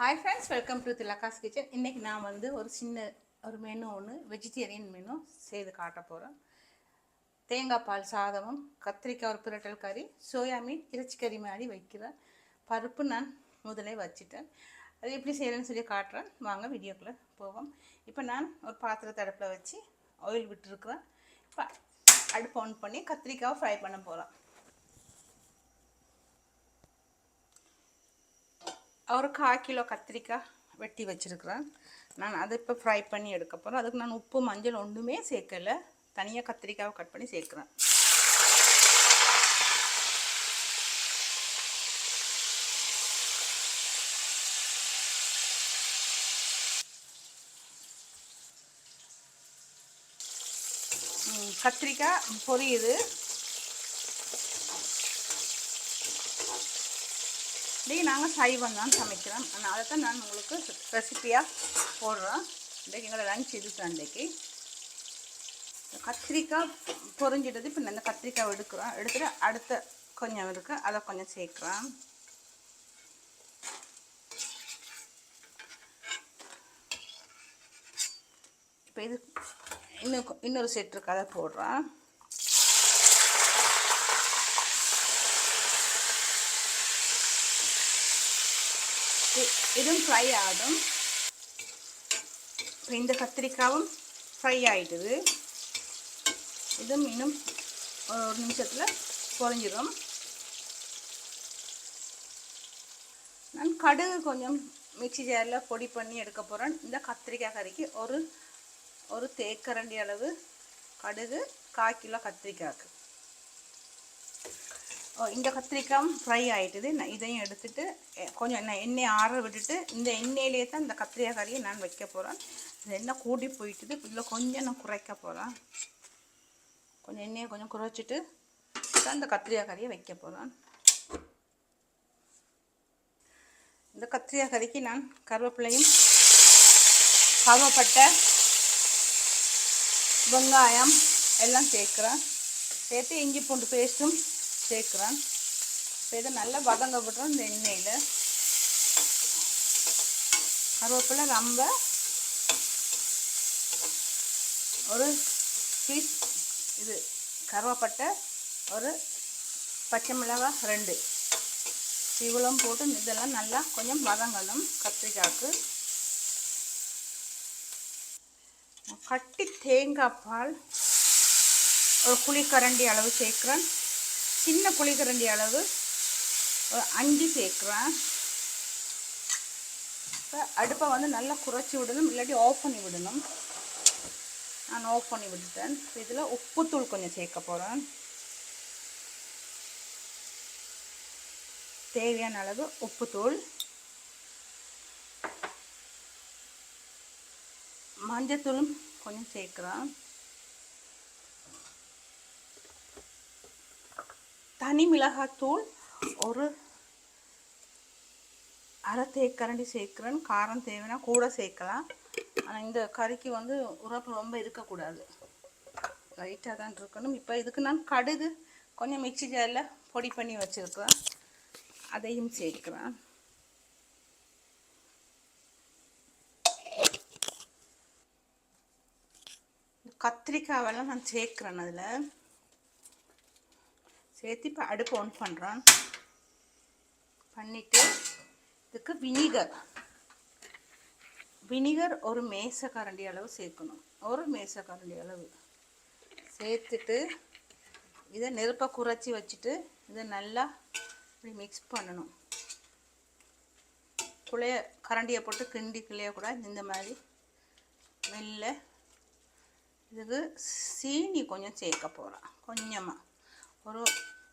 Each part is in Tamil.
Hi friends welcome to Thilaka's kitchen இன்றைக்கி நான் வந்து ஒரு சின்ன ஒரு மெனு ஒன்று வெஜிடேரியன் மெனு செய்து காட்ட போகிறேன் தேங்காய் பால் சாதமும் கத்திரிக்காய் ஒரு பிரட்டல் கறி சோயா மீன் இறைச்சி கறி மாதிரி வைக்கிறேன். பருப்பு நான் முதலே வச்சுட்டேன். அது எப்படி செய்கிறேன்னு சொல்லி காட்டுறேன். வாங்க வீடியோக்குள்ளே போவோம். இப்போ நான் ஒரு பாத்திரத்தை அடுப்பில் வச்சு ஆயில் விட்டுருக்குறேன். இப்போ அடுப்பு ஆன் பண்ணி கத்திரிக்காவை ஃப்ரை பண்ண போகிறேன் ஒரு கால் கிலோ கத்திரிக்காய் வெட்டி வச்சுருக்குறேன். நான் அதை இப்போ ஃப்ரை பண்ணி எடுக்க போகிறேன் அதுக்கு நான் உப்பு மஞ்சள் ஒன்றுமே சேர்க்கலை. தனியாக கத்திரிக்காவை கட் பண்ணி சேர்க்குறேன். கத்திரிக்காய் பொரியுது. இன்றைக்கி நாங்கள் சைவம் தான் சமைக்கிறோம். ஆனால் அதை தான் நான் உங்களுக்கு ரெசிப்பியாக போடுறோம். இன்றைக்கி எங்களோட லஞ்ச் இது இன்றைக்கி. கத்திரிக்காய் பொரிஞ்சிட்டது இப்போ இந்த கத்திரிக்காய் எடுக்கிறோம். எடுத்துட்டு அடுத்த கொஞ்சம் இருக்குது அதை கொஞ்சம் சேர்க்குறோம் இப்போ இது இன்னும் கொ- இன்னொரு செட் இருக்கு. அதை போடுறோம். இதுவும் ஃப்ரை ஆகும் இப்போ இந்த கத்திரிக்காவும் ஃப்ரை ஆகிடுது இதுவும் இன்னும் ஒரு நிமிஷத்தில் பொரிஞ்சிடும் நான் கடுகு கொஞ்சம் மிக்சி ஜாரில் பொடி பண்ணி எடுக்க போகிறேன் இந்த கத்திரிக்காய் கறிக்கு ஒரு ஒரு தேக்கரண்டி அளவு கடுகு கால் கிலோ கத்திரிக்காய்க்கு இந்த கத்திரிக்காயும் ஃப்ரை ஆகிட்டுது நான் இதையும் எடுத்துட்டு கொஞ்சம் நான் எண்ணெய் ஆற விட்டுட்டு இந்த எண்ணெயிலே தான் இந்த கத்திரிக்காய் கறியை நான் வைக்க போகிறேன் இந்த எண்ணெய் கூடி போயிட்டுது இதில் கொஞ்சம் நான் குறைக்க போகிறேன் கொஞ்சம் எண்ணெயை கொஞ்சம் குறைச்சிட்டு தான் இந்த கத்திரிக்காய் கறியை வைக்க போகிறேன் இந்த கத்திரிக்காய் கறிக்கு நான் கருவேப்பிலையும் கருவப்பட்டை வெங்காயம் எல்லாம் சேர்க்குறேன். சேர்த்து இஞ்சி பூண்டு பேஸ்ட்டும் சேர்க்குறேன். இப்போ இதை நல்லா வதங்க விட்றோம் இந்த எண்ணெயில். கருவேப்பிலை ரொம்ப ஒரு பீஸ் இது கருவேப்பட்டை ஒரு பச்சை மிளகாய் ரெண்டு. இவ்வளவும் போட்டு இதெல்லாம் நல்லா கொஞ்சம் வதங்கணும் கத்திரிக்காய்க்கு. கட்டி தேங்காய் பால் ஒரு குழிக்கரண்டி அளவு சேர்க்குறேன். சின்ன புளிக்கரண்டி அளவு ஒரு அஞ்சு சேர்க்குறேன். இப்போ அடுப்பை வந்து நல்லா குறைச்சி விடணும் இல்லாட்டி ஆஃப் பண்ணி விடணும். நான் ஆஃப் பண்ணி விட்டுட்டேன். இதில் உப்புத்தூள் கொஞ்சம் சேர்க்க போகிறேன் தேவையான அளவு உப்புத்தூள். மஞ்சத்தூளும் கொஞ்சம் சேர்க்குறேன். தனி மிளகாத்தூள் ஒரு அரை தேக்கரண்டி சேர்க்குறேன் காரம் தேவைன்னா கூட சேர்க்கலாம். ஆனால் இந்த கறிக்கு வந்து உரப்பு ரொம்ப இருக்கக்கூடாது. லைட்டாக தான் இருக்கணும். இப்போ இதுக்கு நான் கடுகு கொஞ்சம் மிக்சி ஜாரில் பொடி பண்ணி வச்சுருக்கிறேன். அதையும் சேர்க்குறேன். கத்திரிக்காவெல்லாம் நான் சேர்க்குறேன் அதில். சேர்த்து இப்போ அடுப்பு ஆன் பண்ணுறோம் பண்ணிவிட்டு இதுக்கு வினிகர் வினிகர் ஒரு மேசக்கரண்டி அளவு சேர்க்கணும். ஒரு மேசக்கரண்டி அளவு. சேர்த்துட்டு இதை நெருப்பை குறைச்சி வச்சுட்டு இதை நல்லா இப்படி மிக்ஸ் பண்ணணும். குழைய கரண்டியை போட்டு கிண்டி கிளையக்கூடாது இந்த மாதிரி மெல்ல இதுக்கு சீனி கொஞ்சம் சேர்க்க போகிறேன் கொஞ்சமாக ஒரு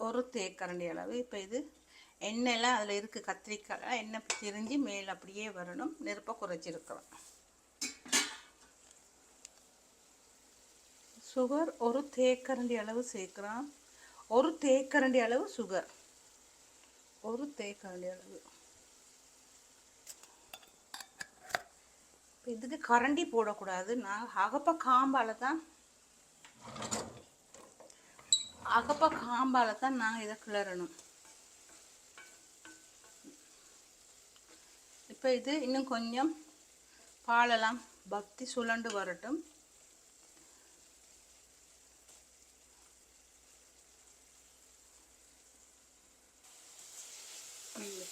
ஒரு தேக்கரண்டி அளவு. இப்போ இது எண்ணெய்லாம் அதில் இருக்குது கத்திரிக்காய். எண்ணெய் திரிஞ்சு மேலே அப்படியே வரணும். நெருப்பை குறைச்சிருக்கிறோம் சுகர் ஒரு தேக்கரண்டி அளவு சேர்க்குறோம் ஒரு தேக்கரண்டி அளவு சுகர். ஒரு தேக்கரண்டி அளவு. இதுக்கு கரண்டி போடக்கூடாது. நான் அகப்ப காம்பால தான் அகப்ப காம்பால தான் நான் இதை கிளறணும். இப்போ இது இன்னும் கொஞ்சம் பாலெல்லாம் பக்தி சுழண்டு வரட்டும்.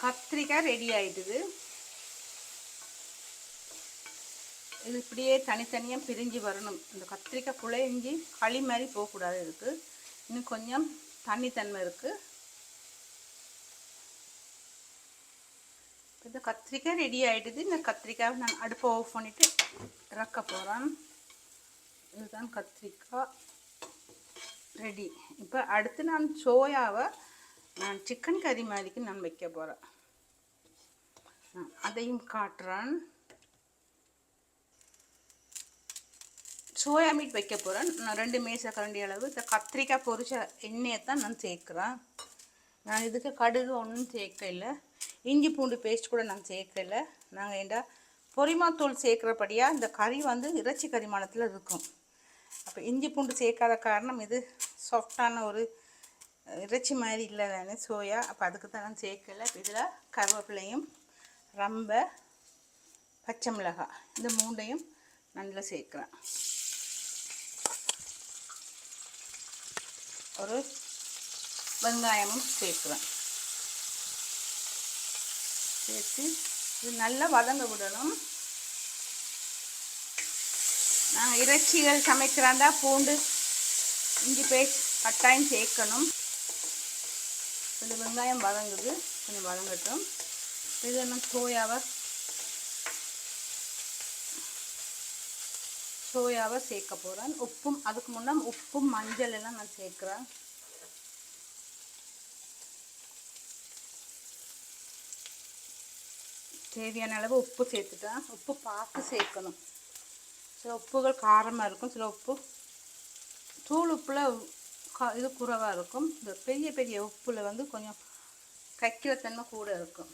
கத்திரிக்காய் ரெடி ஆயிடுது இது இப்படியே தனித்தனியாக பிரிஞ்சு வரணும். இந்த கத்திரிக்காய் குழைஞ்சி களி மாதிரி போகக்கூடாது இருக்குது இன்னும் கொஞ்சம் தண்ணித்தன்மை இருக்குது இந்த கத்திரிக்காய் ரெடி ஆகிடுது இந்த கத்திரிக்காய் நான் அடுப்பை ஆஃப் பண்ணிவிட்டு இறக்க போகிறேன் இதுதான் கத்திரிக்காய் ரெடி இப்போ அடுத்து நான் சோயாவை நான் சிக்கன் கறி மாதிரிக்கு நான் வைக்க போகிறேன் அதையும் காட்டுறேன். சோயா மீட் வைக்க போகிறேன் நான் ரெண்டு மேசக்கரண்டி அளவு. இந்த கத்திரிக்காய் பொரிச்ச எண்ணெயை தான் நான் சேர்க்குறேன். நான் இதுக்கு கடுகு ஒன்றும் சேர்க்கல. இஞ்சி பூண்டு பேஸ்ட் கூட நான் சேர்க்கல. நாங்கள் ஏண்டா பொரிமாத்தூள் சேர்க்குறபடியாக இந்த கறி வந்து இறைச்சி கரிமானத்தில் இருக்கும். அப்போ இஞ்சி பூண்டு சேர்க்காத காரணம் இது சாஃப்டான ஒரு இறைச்சி மாதிரி இல்லை தானே சோயா. அப்போ அதுக்கு தான் நான் சேர்க்கல. இதில் கருவேப்பிலையும் ரொம்ப பச்சை மிளகாய். இந்த மூண்டையும் நல்லா சேர்க்குறேன். ஒரு வெங்காயமும் சேர்க்குறேன். சேர்த்து இது நல்லா வதங்க விடணும். நாங்கள் இறைச்சிகள் சமைக்கிறாண்டா பூண்டு இஞ்சி பேஸ்ட் கட்டாயம் சேர்க்கணும். கொஞ்சம் வெங்காயம் வதங்குது கொஞ்சம் வதங்கட்டும். இது நம்ம சோயாவை சோயாவை சேர்க்க போகிறேன் உப்பும் அதுக்கு முன்னே உப்பும் மஞ்சள் எல்லாம் நான் சேர்க்குறேன். தேவையான அளவு உப்பு சேர்த்துட்டேன். உப்பு பார்த்து சேர்க்கணும். சில உப்புகள் காரமாக இருக்கும். சில உப்பு தூள் உப்பில் இது குறைவாக இருக்கும். இந்த பெரிய பெரிய உப்பில் வந்து கொஞ்சம் கைக்கிற தன்மை கூட இருக்கும்.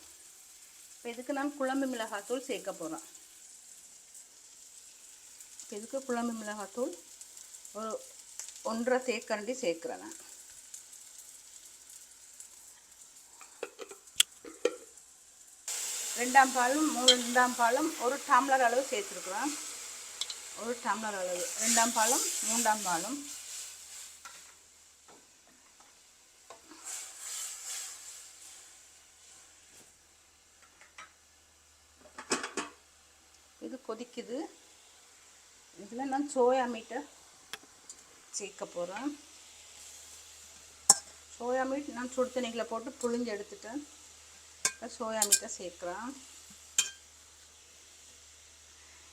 இப்போ இதுக்கு நான் குழம்பு மிளகாத்தூள் சேர்க்க போகிறேன் இதுக்கு குழம்பு மிளகாத்தூள் ஒரு ஒன்றரை தேக்கரண்டி சேர்க்குறேன் நான். ரெண்டாம் பாலும் மூன்றாம் பாலும் ஒரு டம்ளர் அளவு சேர்த்துருக்குறோம் ஒரு டம்ளர் அளவு. ரெண்டாம் பாலும் மூன்றாம் பாலும். இது கொதிக்குது. இதில் நான் சோயா மீட்டை சேர்க்க போகிறேன். சோயா மீட் நான் சுடு தண்ணியில் போட்டு புழிஞ்சு எடுத்துட்டேன் இப்போ சோயா மீட்டை சேர்க்குறேன்.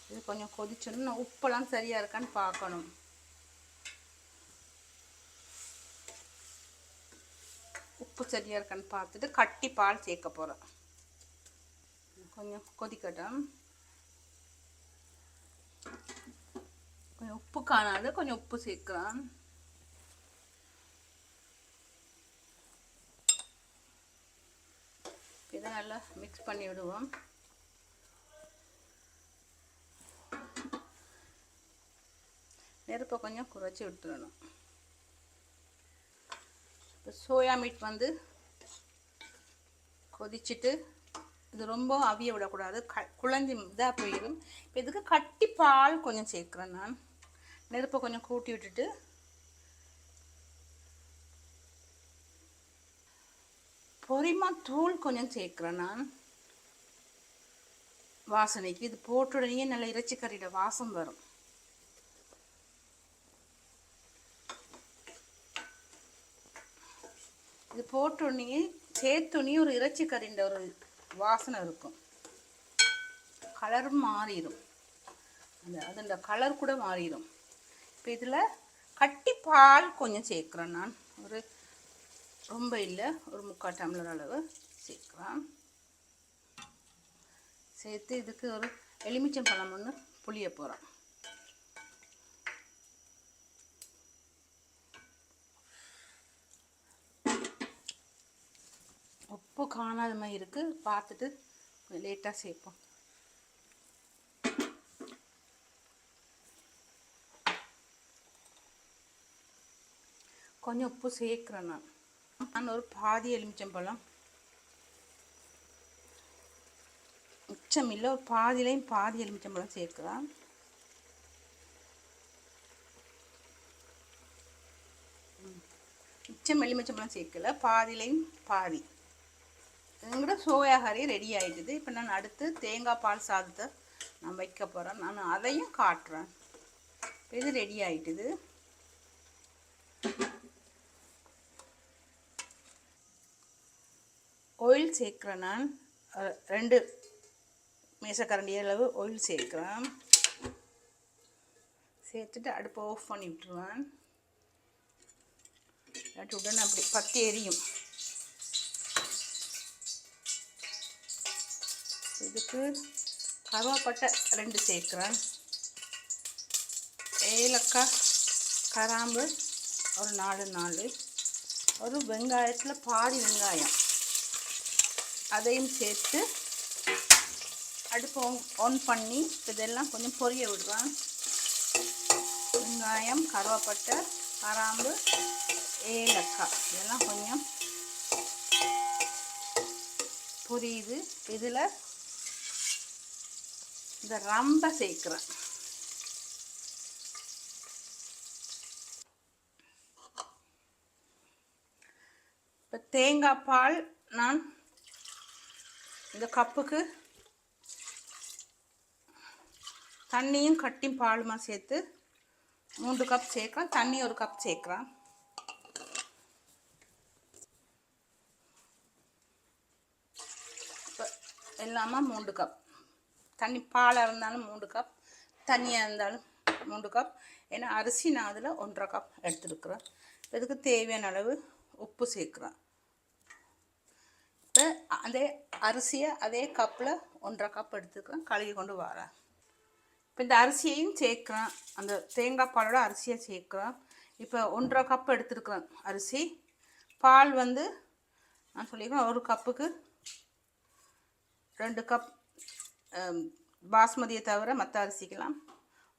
இது கொஞ்சம் கொதிச்சணும் நான் உப்பெல்லாம் சரியாக இருக்கான்னு பார்க்கணும். உப்பு சரியாக இருக்கான்னு பார்த்துட்டு கட்டி பால் சேர்க்க போகிறேன். கொஞ்சம் கொதிக்கட்டும். கொஞ்சம் உப்பு காணாது கொஞ்சம் உப்பு சேர்க்குறேன் இதை நல்லா மிக்ஸ் பண்ணி விடுவோம். நெருப்பை கொஞ்சம் குறைச்சி விட்டுறணும் இப்போ சோயா மீட் வந்து கொதிச்சுட்டு இது ரொம்ப அவிய விடக்கூடாது. க குழந்தை இதாக போயிடும். இப்போ இதுக்கு கட்டி பால் கொஞ்சம் சேர்க்குறேன் நான். நெருப்பை கொஞ்சம் கூட்டி விட்டுட்டு பொரிமா தூள் கொஞ்சம் சேர்க்குறேன் நான். வாசனைக்கு இது போட்ட நல்ல இறைச்சி கறியோட வாசம் வரும். இது போட்ட உடனே சேர்த்துனே ஒரு இறைச்சி ஒரு வாசனை இருக்கும். கலரும் மாறிடும். அந்த அதோட கலர் கூட மாறிடும். இப்போ இதில் கட்டி பால் கொஞ்சம் சேர்க்குறேன் நான். ஒரு ரொம்ப இல்லை ஒரு முக்கால் டம்ளர் அளவு சேர்க்குறேன் சேர்த்து இதுக்கு ஒரு எலுமிச்சம் பழம் ஒன்று புளிய போகிறோம் உப்பு காணாத மாதிரி இருக்குது பார்த்துட்டு கொஞ்சம் லேட்டாக சேர்ப்போம். கொஞ்சம் உப்பு சேர்க்குறேன் நான். நான் ஒரு பாதி எலுமிச்சம்பழம் மிச்சம் இல்லை ஒரு பாதியிலையும் பாதி எலுமிச்சம்பழம் சேர்க்குறேன். மிச்சம் எலுமிச்சம்பழம் சேர்க்கல பாதியிலையும் பாதி. எங்கூட சோயா கறி ரெடி ஆகிடுது இப்போ நான் அடுத்து தேங்காய் பால் சாதத்தை நான் வைக்க போகிறேன் நான் அதையும் காட்டுறேன். இது ரெடி ஆகிட்டுது ஆயில் சேர்க்குறேன் நான். ரெண்டு மேசக்கரண்டி அளவு ஆயில் சேர்க்குறேன். சேர்த்துட்டு அடுப்பை ஆஃப் பண்ணி விட்டுருவேன். இல்லாட்டி உடனே அப்படி பத்து எரியும். இதுக்கு கருவாப்பட்டை ரெண்டு சேர்க்குறேன். ஏலக்காய் கராம்பு ஒரு நாலு நாலு. ஒரு வெங்காயத்தில் பாதி வெங்காயம். அதையும் சேர்த்து அடுப்பு ஆன் பண்ணி இதெல்லாம் கொஞ்சம் பொரிய விடுவேன். வெங்காயம் கருவப்பட்டை கராம்பு ஏலக்காய் இதெல்லாம் கொஞ்சம் பொரியுது. இதில் இந்த ரம்பை சேர்க்குறேன். இப்போ தேங்காய் பால் நான் இந்த கப்புக்கு தண்ணியும் கட்டி பாலுமா சேர்த்து மூன்று கப் சேர்க்குறேன் தண்ணி ஒரு கப் சேர்க்குறேன் இப்போ எல்லாமே மூன்று கப் தண்ணி பாலாக இருந்தாலும் மூன்று கப் தண்ணியாக இருந்தாலும் மூன்று கப் ஏன்னா அரிசி நான் அதில் ஒன்றரை கப் எடுத்துருக்குறேன் இதுக்கு தேவையான அளவு உப்பு சேர்க்குறேன் இப்போ அதே அரிசியை அதே கப்பில் ஒன்றரை கப் எடுத்துக்கிறேன் கழுவி கொண்டு வரேன். இப்போ இந்த அரிசியையும் சேர்க்குறேன். அந்த தேங்காய் பாலோட அரிசியை சேர்க்குறேன். இப்போ ஒன்றரை கப் எடுத்துருக்குறேன் அரிசி. பால் வந்து நான் சொல்லியிருக்கேன் ஒரு கப்புக்கு ரெண்டு கப் பாஸ்மதியை தவிர மற்ற அரிசிக்கெல்லாம்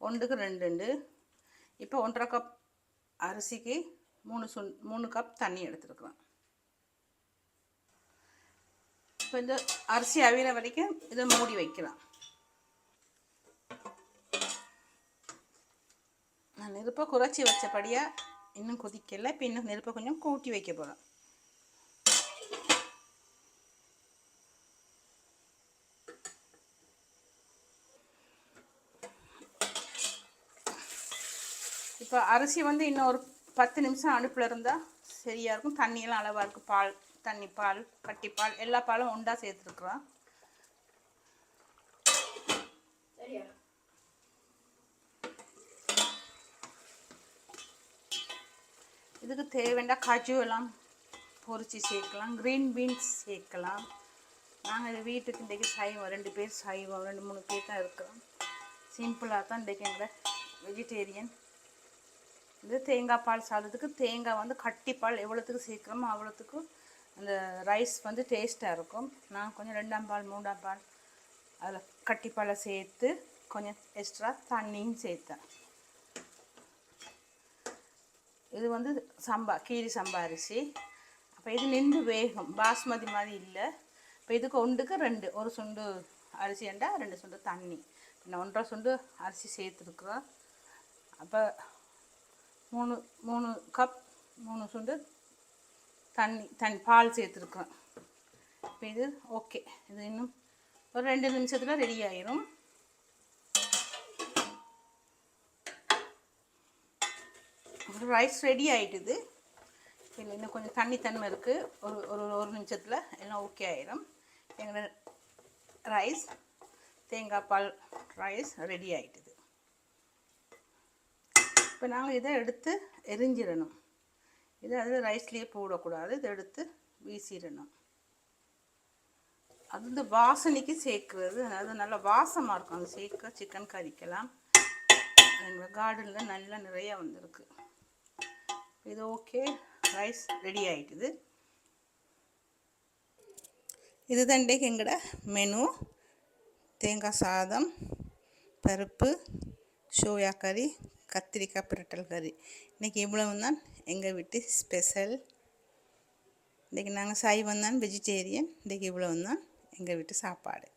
ஒன்றுக்கு ரெண்டு ரெண்டு. இப்போ ஒன்றரை கப் அரிசிக்கு மூணு சுண் மூணு கப் தண்ணி எடுத்துருக்குறேன். இப்போ இந்த அரிசி அவிர வரைக்கும் இதை மூடி வைக்கலாம். நான் நெருப்பை குறைச்சி வச்சபடியாக இன்னும் கொதிக்கலை. இப்போ இன்னும் நெருப்பை கொஞ்சம் கூட்டி வைக்க போகிறேன் இப்போ அரிசி வந்து இன்னும் ஒரு பத்து நிமிஷம் அடுப்பில் இருந்தால் சரியாக இருக்கும். தண்ணியெல்லாம் அளவாக இருக்குது பால் தண்ணி பால் கட்டி பால் எல்லா பாலும் உண்டா சேர்த்துருக்குறோம். இதுக்கு தேவைண்டா காஜு எல்லாம் பொரிச்சு சேர்க்கலாம் க்ரீன் பீன்ஸ் சேர்க்கலாம். நாங்கள் இது வீட்டுக்கு இன்றைக்கி சைவம் ரெண்டு பேர் சைவம் ரெண்டு மூணு பேர் தான் இருக்கிறோம். சிம்பிளாக தான் இன்றைக்கி எங்களை வெஜிடேரியன் இது தேங்காய் பால் சாதத்துக்கு தேங்காய் வந்து கட்டிப்பால் எவ்வளோத்துக்கு சேர்க்குறோமோ அவ்வளோத்துக்கு அந்த ரைஸ் வந்து டேஸ்ட்டாக இருக்கும். நான் கொஞ்சம் ரெண்டாம் பால் மூணாம் பால் அதில் கட்டிப்பாலை சேர்த்து கொஞ்சம் எக்ஸ்ட்ரா தண்ணியும் சேர்த்தேன். இது வந்து சம்பா கீரி சம்பா அரிசி. அப்போ இது நின்று வேகும். பாஸ்மதி மாதிரி இல்லை. இப்போ இதுக்கு ஒன்றுக்கு ரெண்டு. ஒரு சுண்டு அரிசி ஏண்டா ரெண்டு சுண்டு தண்ணி. நான் ஒன்றரை சுண்டு அரிசி சேர்த்துருக்குறோம் அப்போ மூணு மூணு கப் மூணு சுண்டு தண்ணி தண்ணி பால் சேர்த்துருக்குறோம் இப்போ இது ஓகே இது இன்னும் ஒரு ரெண்டு நிமிஷத்தில் ரெடி ஆயிரும். ரைஸ் ரெடி ஆகிட்டுது இல்லை இன்னும் கொஞ்சம் தண்ணி தன்மை இருக்குது ஒரு ஒரு ஒரு நிமிஷத்தில் எல்லாம் ஓகே ஆயிரும். எங்களோட ரைஸ் தேங்காய் பால் ரைஸ் ரெடி ஆகிட்டுது இப்போ நாங்கள் இதை எடுத்து எரிஞ்சிடணும். இதை அதில் ரைஸ்லேயே போடக்கூடாது. இதை எடுத்து வீசிடணும். அது வந்து வாசனைக்கு சேர்க்குறது. அது நல்லா வாசமாக இருக்கும். அது சேர்க்க சிக்கன் கறிக்கலாம். எங்கள் கார்டனில் நல்லா நிறையா வந்திருக்கு. இது ஓகே ரைஸ் ரெடி ஆகிட்டுது இது தண்டைக்கு எங்கட மெனு தேங்காய் சாதம் பருப்பு சோயா கறி கத்திரிக்காய் பிரட்டல் கறி இன்றைக்கி இவ்வளவு தான் எங்கள் வீட்டு ஸ்பெஷல் இன்றைக்கி நாங்கள் சைவம் தான் வெஜிடேரியன் இன்றைக்கி இவ்வளவு தான் எங்கள் வீட்டு சாப்பாடு